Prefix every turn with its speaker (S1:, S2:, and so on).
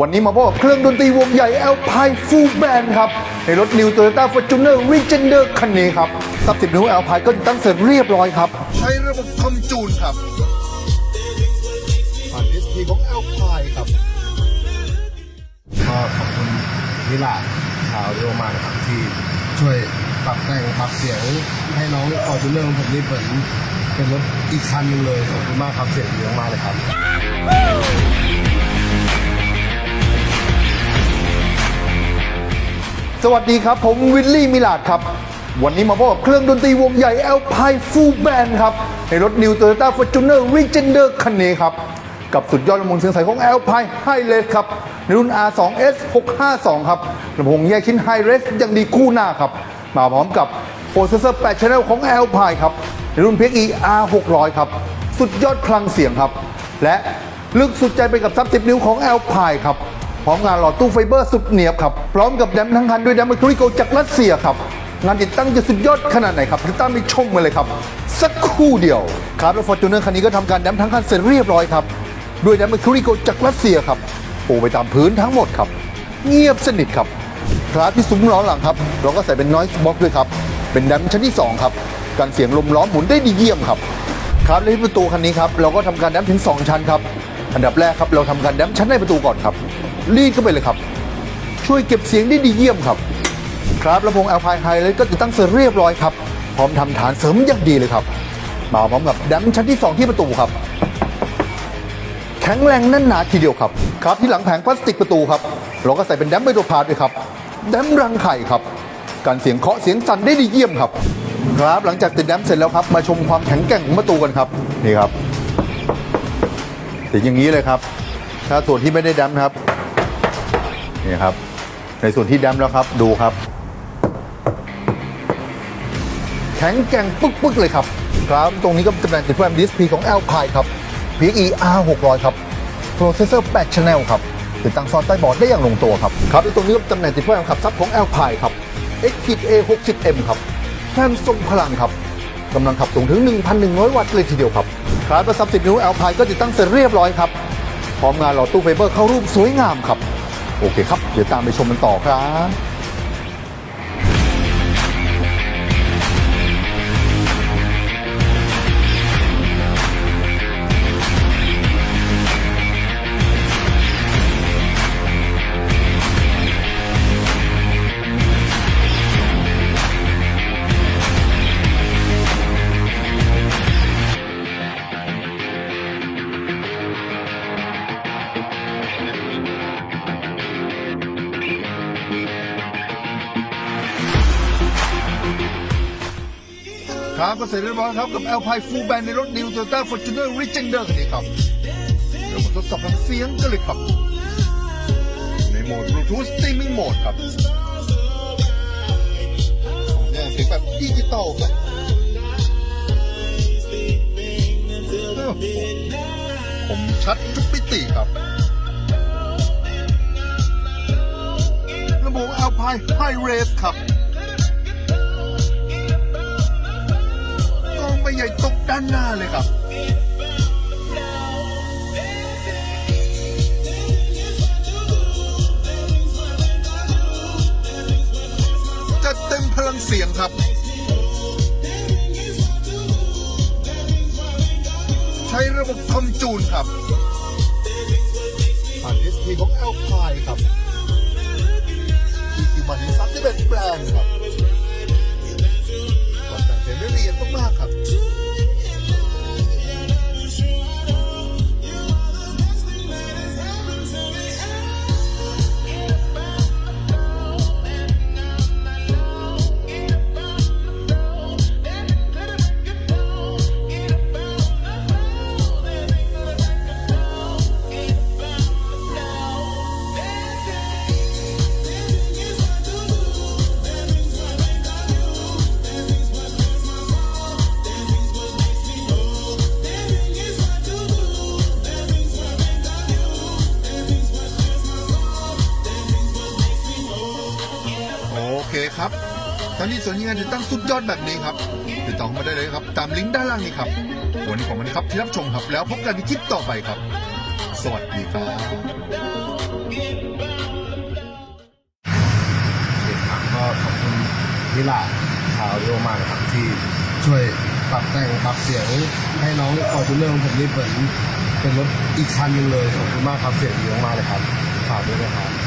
S1: วันนี้มาพบกับเครื่องดนตรีวงใหญ่ Alpine Full Band ครับ ในรถ New Toyota Fortuner Legender คันนี้ครับซับสิบนิ้ว Alpine ก็ติดตั้งเสร็จเรียบร้อยครับ ใช้ระบบคอมจูนครับผ่าน SP ของ Alpine ครับ
S2: ก็ขอบคุณนิลาชาวโยวมากครับที่ช่วยปรับแต่งปรับเสียงให้น้องฟอร์จูเนอร์ผมนี่เหมือนเป็นรถอีกคันหนึงเลยขอบคุณมากครับเสียงดีมากเลยครับ
S1: สวัสดีครับ ผมวิลลี่มิลาดครับ วันนี้มาพบกับเครื่องดนตรีวงใหญ่ Alpine Full Band ครับ ในรถ New Toyota Fortuner Legender คันนี้ครับ กับสุดยอดลำโพงเสียงใสของ Alpine High Res ครับ ในรุ่น R2S 652 ครับลำโพงแยกชิ้น High Res ยังดีคู่หน้าครับ มาพร้อมกับโปรเซสเซอร์8 Channel ของ Alpine ครับ ในรุ่น PXE R600 ครับ สุดยอดคลังเสียงครับ และลึกสุดใจไปกับซับ10นิ้วของ Alpine ครับ พร้อมงานหลอดตู้ไฟเบอร์สุดเหนียบครับ พร้อมกับแดมทั้งคันด้วยแดมเมทริโกจากรัสเซียครับงานติดตั้งจะสุดยอดขนาดไหนครับติดตั้งไปชมมาเลยครับ สักคู่เดียวครับแล้วฟอร์จูเนอร์คันนี้ก็ทำการแดมทั้งคันเสร็จเรียบร้อยครับด้วยแดมเมทริโกจากรัสเซียครับปูไปตามพื้นทั้งหมดครับ เงียบสนิทครับครับที่ซุ้มล้อหลังครับเราก็ใส่เป็นน้อยบ็อกด้วยครับเป็นแดมชั้นที่สองครับการเสียงลมล้อมหมุนได้ดีเยี่ยมครับครับและที่ประตูคันนี้ครับเราก็ทำการแดมถึง 2 ชั้นครับอันดับแรกครับเราทำการแดมชั้นในประตูก่อนครับ รีดเข้าไปเลยครับ ช่วยเก็บเสียงได้ดีเยี่ยมครับ ครับลำโพง Alpine High เลยก็ติดตั้งเสร็จเรียบร้อยครับ พร้อมทำฐานเสริมอย่างดีเลยครับ มาพร้อมกับแดมชั้นที่ 2 ที่ประตูครับ แข็งแรงแน่นหนาทีเดียวครับ ครับที่หลังแผงพลาสติกประตูครับ เราก็ใส่เป็นแดมไมโครพาร์ด้วยครับแดมรังไข่ครับการเสียงเคาะเสียงสั่นได้ดีเยี่ยมครับ ครับหลังจากติดแดมเสร็จแล้วครับมาชมความแข็งแกร่งของประตูกันครับนี่ครับติดอย่างนี้เลยครับ ถ้าส่วนที่ไม่ได้แดมครับ นี่ครับ ในส่วนที่แดมแล้วครับดูครับ แข็งแกร่งปึ๊กๆเลยครับ ครับ ตรงนี้ก็ตำแหน่งติดแรมดิสพีของ Alpine ครับ PXE R600 ครับโปรเซสเซอร์8 Channel ครับติดตั้งซ้อนใต้บอร์ดได้อย่างลงตัวครับ ครับและตรงนี้ก็ตำแหน่งติดแรมขับซับของ Alpine ครับ XKA 60M ครับแท่นทรงพลังครับกำลังขับสูงถึง 1,100 วัตต์เลยทีเดียวครับครับและซับ10นิ้ว Alpine ก็ติดตั้งเสร็จเรียบร้อยครับพร้อมงานหล่อตู้ไฟเบอร์เข้ารูปสวยงามครับ โอเคครับ เดี๋ยวตามไปชมกันต่อครับ ครับก็เสร็จเรียบร้อยครับกับ Alpine Full Band ในรถ New Toyota Fortuner Legender คันนี้ครับเดี๋ยวมาทดสอบทางเสียงกันเลยครับ ในโหมด Bluetooth Streaming Mode ครับเนี่ยเสียงแบบดิจิตอลครับผมชัดทุกมิติครับลำโพง Alpine High Res ครับ กองใบใหญ่ตกด้านหน้าเลยครับ จะเต็มพลังเสียงครับ ใช้ระบบคอมจูนครับผ่าน SP ของ Alpine ครับ EQ มาถึง31แบรนด์ครับ ครับท่านที่สนใจงานจะตั้งสุดยอดแบบนี้ครับ ติดต่อมาได้เลยครับ ตามลิงก์ด้านล่างนี้ครับ วันนี้ของมันครับที่รับชมครับแล้วพบกันในคลิปต่อไปครับ สวัสดีครับ
S2: ก็ขอบคุณนิลาชาวโยมากครับที่ช่วยปรับแต่งปรับเสียงให้น้องคอร์จูเนอร์ของผมได้เป็นเป็นรถอีกคันหนึ่งเลยขอบคุณมากครับเสียงดีมากเลยครับฝากด้วยนะครับ